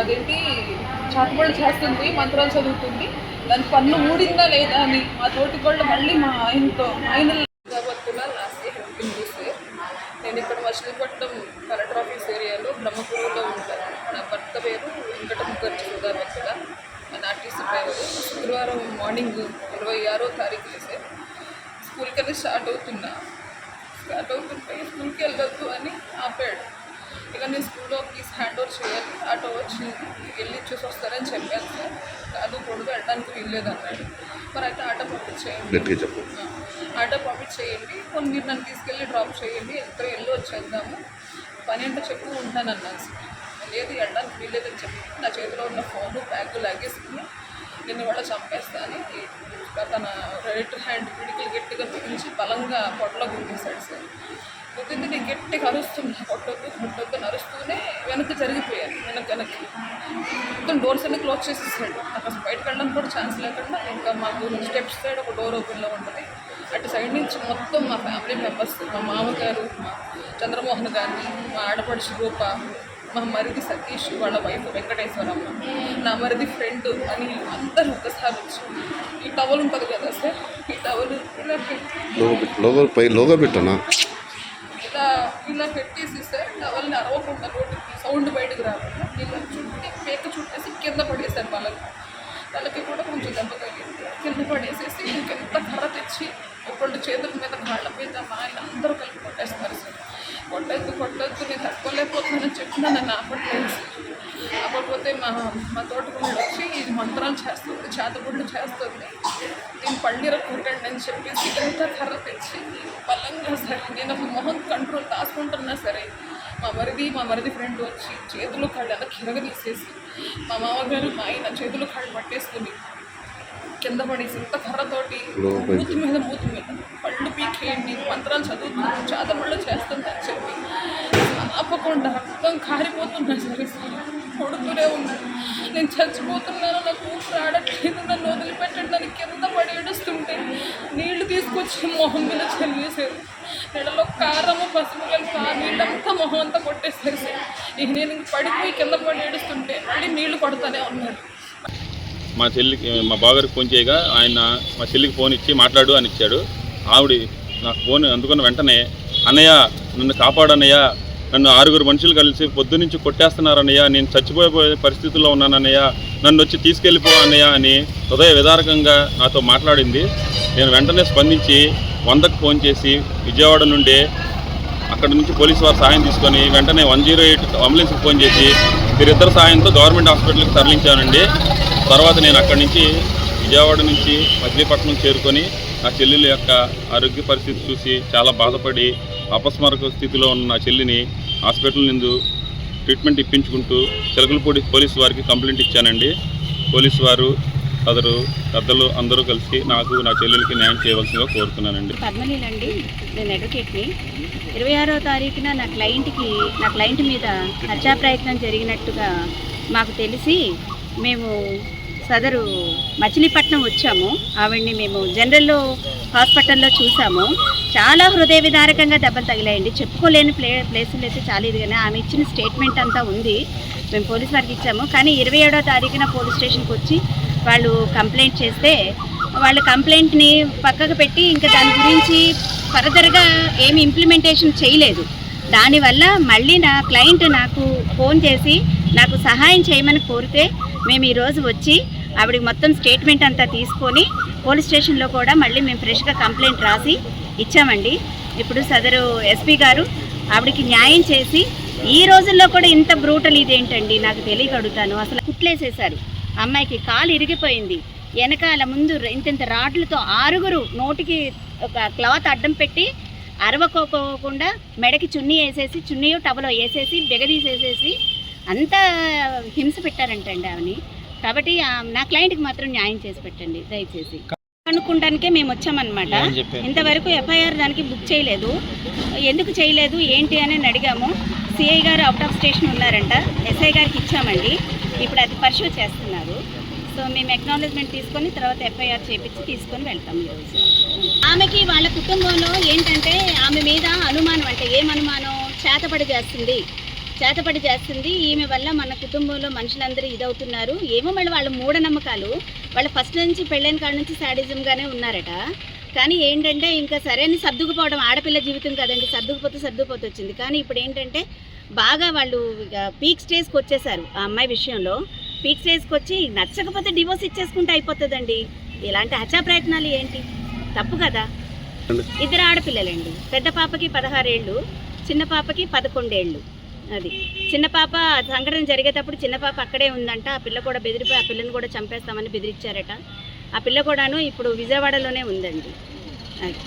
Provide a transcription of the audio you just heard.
అదేంటి? చాటుబడి చేస్తుంది మంత్రాలు చదువుతుంది. దాని పన్ను ఊడిందా లేదా అని మా తోటి వాళ్ళు మళ్ళీ మా ఆయనతో ఆయన హెల్పింగ్ నేను ఇక్కడ మచిలీపట్నం కలెక్టర్ ఆఫీస్ ఏరియాలో బ్రహ్మపురంలో ఉంటాను నా భర్త పేరు వెంకట ముఖర్జీ సుధాభక్తుల మన ఆర్టీసీ డ్రైవర్. శుక్రవారం మార్నింగ్ ఇరవై ఆరో తారీఖు వేసే స్కూల్కి వెళ్ళి స్టార్ట్ అవుతున్నా. స్టార్ట్ అవుతుంటే స్కూల్కి వెళ్ళొద్దు అని ఆపాడు. ఇక నేను స్కూల్లో ప్లీజ్ హ్యాండ్ ఓవర్ చేయాలి ఆటో వచ్చి వెళ్ళి చూసి వస్తారని చెప్పాను సార్. కాదు కొడుకు వెళ్ళడానికి వీల్లేదు అన్నాడు. మరి అయితే ఆటో పంపించేయండి. చెప్పు. ఆటో పంపించేయండి. కొన్ని మీరు నన్ను తీసుకెళ్ళి డ్రాప్ చేయండి. ఇద్దరు వెళ్ళి వచ్చేద్దాము. పని అంటే చెప్పు ఉంటానన్నాను సార్. లేదు వెళ్ళడానికి వీల్లేదని చెప్పి నా చేతిలో ఉన్న ఫోను బ్యాగ్ లాగేసుకుని నేను వాళ్ళ చంపేస్తాను. తన రైట్ హ్యాండ్ పిడికిలు గట్టిగా బిగించి బలంగా పొట్టలో గుర్తిస్తాడు సార్. గుర్తింది గట్టిగా అరుస్తుంది కొట్టొద్దు కొట్టొద్దు అరుస్తూనే వెనక్కి జరిగిపోయాను. వెనక్కి వెనక్కి. మొత్తం డోర్స్ అన్ని క్లోజ్ చేసేసాడు. నాకు అసలు బయటకు వెళ్ళడానికి కూడా ఛాన్స్ లేకుండా ఇంకా మాకు స్టెప్స్ సైడ్ ఒక డోర్ ఓపెన్లో ఉంటుంది. అటు సైడ్ నుంచి మొత్తం మా ఫ్యామిలీ మెంబర్స్ మా మామగారు మా చంద్రమోహన్ గారిని మా ఆడపడుచు రూప మా మరిది సతీష్ వాళ్ళ వైఫ్ వెంకటేశ్వరమ్మ నా మరిది ఫ్రెండ్ అని అందరూ ఒకసారి వచ్చి ఈ టవల్ ఉంటుంది కదా సార్? ఈ టవల్ పెట్టి పై లోగో పెట్టనా? ఇలా పెట్టేసిస్తే పెట్టేసి సార్ అరవకుండా రోడ్డుకి సౌండ్ బయటకు రాకుండా ఇలా చుట్టి పేక చుట్టేసి కింద పడేశారు వాళ్ళకి వాళ్ళకి కూడా కొంచెం దెబ్బ తగిలింది. కింద పడేసేసి ఇంకెంత కర్ర తెచ్చి ఒకళ్ళు చేతుల మీద కాళ్ళ మీద మా ఆయన అందరూ కలిపి కొట్టేస్తారు సార్. కొట్టద్దు కొట్టద్దు నేను తట్టుకోలేకపోతున్నానని చెప్పినా నన్ను ఆపట్లేదు ఆపకపోతే మా మా తోటకుండా వచ్చి ఇది మంత్రాలు చేస్తుంది చేతబుడ్లు చేస్తుంది. నేను పళ్ళీర కొట్టండి అని చెప్పేసి ఇదంతా కర్ర తెచ్చి బలంగా సరే నేను అసలు మొహం కంట్రోల్ దాచుకుంటున్నా సరే మా మరిది మా మరిది ఫ్రెండ్ వచ్చి చేతులు కాళ్ళు అలా కిరగ తీసేసి మా మామగారు మా ఆయన చేతులు కాళ్ళు పట్టేసుకుని కింద పడేసి ఇంత కర్రతోటి మూతి మీద మూతి మీద పళ్ళు పీకేయండి మంత్రాలు చదువుతుంది చాదపళ్ళు చేస్తుంది అని చెప్పి ఆపకుండా రక్తం కారిపోతున్నా సరే కొడుతూనే ఉన్నాడు. నేను చచ్చిపోతున్నాను నాకు ఊపిరి ఆడట్లేదు నన్ను వదిలిపెట్టండి నన్ను కింద పడి ఏడుస్తుంటే నీళ్ళు తీసుకొచ్చి మొహం మీద చల్లేశారు నెలలో కారము పసుపు కలిపి ఆ నీళ్ళంతా మొహం అంతా కొట్టేశారు సార్ ఇక నేను ఇంక పడిపోయి కింద పడి ఏడుస్తుంటే మళ్ళీ నీళ్ళు కొడతానే ఉన్నాడు మా చెల్లికి మా బావగారికి ఫోన్ చేయగా ఆయన మా చెల్లికి ఫోన్ ఇచ్చి మాట్లాడు అని ఇచ్చాడు. ఆవిడ నాకు ఫోన్ అందుకున్న వెంటనే అన్నయ్య నన్ను కాపాడన్నయ్య నన్ను ఆరుగురు మనుషులు కలిసి పొద్దు నుంచి కొట్టేస్తున్నారన్నయ్య నేను చచ్చిపోయే పరిస్థితుల్లో ఉన్నానన్నయ్య నన్ను వచ్చి తీసుకెళ్ళిపో అన్నయ్య అని హృదయ విదారకంగా నాతో మాట్లాడింది. నేను వెంటనే స్పందించి వందకు ఫోన్ చేసి విజయవాడ నుండి అక్కడ నుంచి పోలీసు వారు సాయం తీసుకొని వెంటనే వన్ జీరో ఎయిట్ అంబులెన్స్కి ఫోన్ చేసి వీరిద్దరు సాయంతో గవర్నమెంట్ హాస్పిటల్కి తరలించానండి. తర్వాత నేను అక్కడి నుంచి విజయవాడ నుంచి మచిలీపట్నం చేరుకొని నా చెల్లెల యొక్క ఆరోగ్య పరిస్థితి చూసి చాలా బాధపడి అపస్మారక స్థితిలో ఉన్న నా చెల్లిని హాస్పిటల్ నుండి ట్రీట్మెంట్ ఇప్పించుకుంటూ చిలకలపూడి పోలీసు వారికి కంప్లైంట్ ఇచ్చానండి. పోలీసు వారు సదరు పెద్దలు అందరూ కలిసి నాకు నా చెల్లెలకి న్యాయం చేయవలసిందిగా కోరుతున్నానండి. పద్మనీలండి నేను అడ్వకేట్ని ఇరవై ఆరో తారీఖున నా క్లయింట్కి నా క్లయింట్ మీద హత్యా ప్రయత్నం జరిగినట్టుగా మాకు తెలిసి మేము సదరు మచిలీపట్నం వచ్చాము. ఆవిడ్ని మేము జనరల్లో హాస్పిటల్లో చూసాము. చాలా హృదయ విదారకంగా దెబ్బలు తగిలాయండి. చెప్పుకోలేని ప్లే ప్లేసులు అయితే చాలా ఇదిగానే కానీ ఆమె ఇచ్చిన స్టేట్మెంట్ అంతా ఉంది. మేము పోలీస్ వారికి ఇచ్చాము. కానీ ఇరవై ఏడో తారీఖున పోలీస్ స్టేషన్కి వచ్చి వాళ్ళు కంప్లైంట్ చేస్తే వాళ్ళు కంప్లైంట్ని పక్కకు పెట్టి ఇంకా దాని గురించి ఫర్దర్గా ఏమి ఇంప్లిమెంటేషన్ చేయలేదు. దానివల్ల మళ్ళీ నా క్లయింట్ నాకు ఫోన్ చేసి నాకు సహాయం చేయమని కోరితే మేము ఈరోజు వచ్చి ఆవిడకి మొత్తం స్టేట్మెంట్ అంతా తీసుకొని పోలీస్ స్టేషన్లో కూడా మళ్ళీ మేము ఫ్రెష్గా కంప్లైంట్ రాసి ఇచ్చామండి. ఇప్పుడు సదరు ఎస్పీ గారు ఆవిడకి న్యాయం చేసి ఈ రోజుల్లో కూడా ఇంత బ్రూటల్ ఇదేంటండి? నాకు తెలియగడుగుతాను అసలు కుట్లేసేశారు. అమ్మాయికి కాలు ఇరిగిపోయింది. వెనకాల ముందు ఇంతింత రాడ్లతో ఆరుగురు నోటికి ఒక క్లాత్ అడ్డం పెట్టి అరవకోకుండా మెడకి చున్నీ వేసేసి చున్నీ టవలో వేసేసి బెగదీసేసేసి అంత హింస పెట్టారంటండి ఆమెని కాబట్టి నా క్లయింట్కి మాత్రం న్యాయం చేసి పెట్టండి దయచేసి. కనుక్కుంటానికే మేము వచ్చామన్నమాట. ఇంతవరకు ఎఫ్ఐఆర్ దానికి బుక్ చేయలేదు. ఎందుకు చేయలేదు ఏంటి అని అడిగాము. సిఐ గారు అవుట్ ఆఫ్ స్టేషన్ ఉన్నారంట. ఎస్ఐ గారికి ఇచ్చామండి. ఇప్పుడు అది పర్ష్యూ చేస్తున్నారు. సో మేము ఎక్నాలజ్మెంట్ తీసుకొని తర్వాత ఎఫ్ఐఆర్ చేపించి తీసుకొని వెళ్తాం ఈరోజు ఆమెకి వాళ్ళ కుటుంబంలో ఏంటంటే ఆమె మీద అనుమానం అంటే ఏం అనుమానం? చేతపడి చేస్తుంది. చేతపడి చేస్తుంది. ఈమె వల్ల మన కుటుంబంలో మనుషులందరూ ఇదవుతున్నారు. ఏమో మళ్ళీ వాళ్ళ మూఢనమ్మకాలు. వాళ్ళ ఫస్ట్ నుంచి పెళ్ళైన కాడ నుంచి శాడిజంగానే ఉన్నారట. కానీ ఏంటంటే ఇంకా సరే అని సర్దుకుపోవడం ఆడపిల్ల జీవితం కదండి. సర్దుకుపోతే సర్దుకుపోతే వచ్చింది. కానీ ఇప్పుడు ఏంటంటే బాగా వాళ్ళు ఇక పీక్ స్టేజ్కి వచ్చేసారు ఆ అమ్మాయి విషయంలో. పీక్ స్టేజ్కి వచ్చి నచ్చకపోతే డివోర్స్ ఇచ్చేసుకుంటే అయిపోతుందండి. ఇలాంటి హత్యా ప్రయత్నాలు ఏంటి? తప్పు కదా. ఇద్దరు ఆడపిల్లలండి. పెద్ద పాపకి పదహారేళ్ళు చిన్న పాపకి పదకొండేళ్ళు. అది. చిన్న పాప సంఘటన జరిగేటప్పుడు చిన్న పాప అక్కడే ఉందంట. ఆ పిల్ల కూడా బెదిరిపోయి ఆ పిల్లని కూడా చంపేస్తామని బెదిరించారట. ఆ పిల్ల కూడాను ఇప్పుడు విజయవాడలోనే ఉందండి. అది.